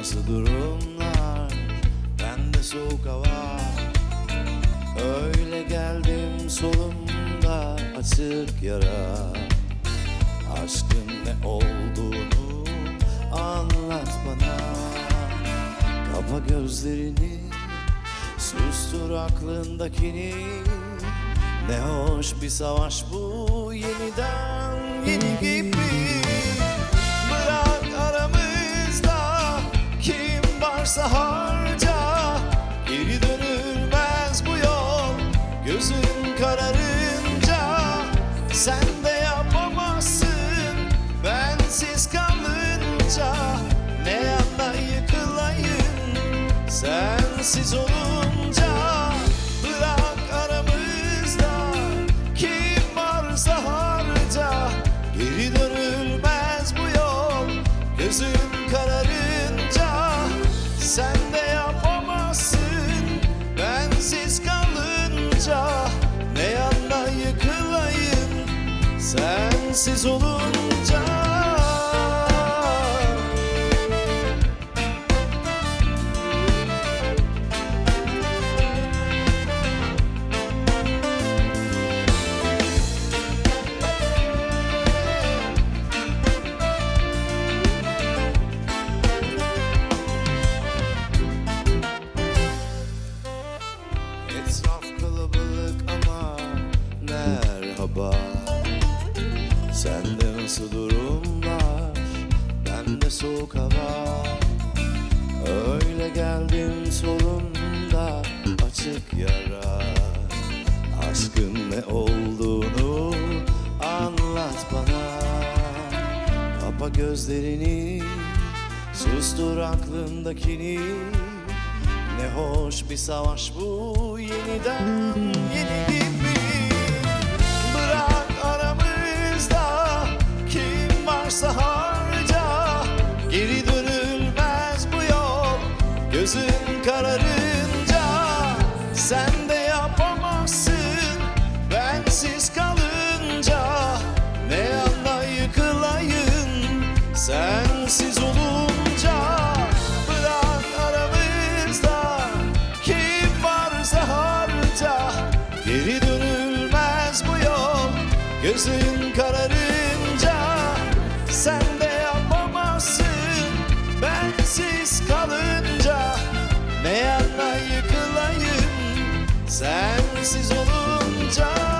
Nasıl durumlar? Bende soğuk hava. Öyle geldim solumda açık yara. Aşkın ne olduğunu anlat bana. Kapa gözlerini Sustur aklındakini. Ne hoş bir savaş bu yeniden Sen de yapamazsın. Bensiz kalınca Ne yana yıkılayım? Sensiz olunca sensiz olunca. Etraf kalabalık ama merhaba Sende nasıl durumlar Bende soğuk hava. Öyle geldim solumda açık yara. Aşkın ne olduğunu anlat bana. Kapa gözlerini Sustur aklındakini. Ne hoş bir savaş bu yeniden yeni gözün kararınca Sen de yapamazsın. Bensiz kalınca Ne yana yıkılayım sensiz olunca Bırak aramızda. Kim varsa harca Geri dönülmez bu yol. Gözün kararınca sensiz olunca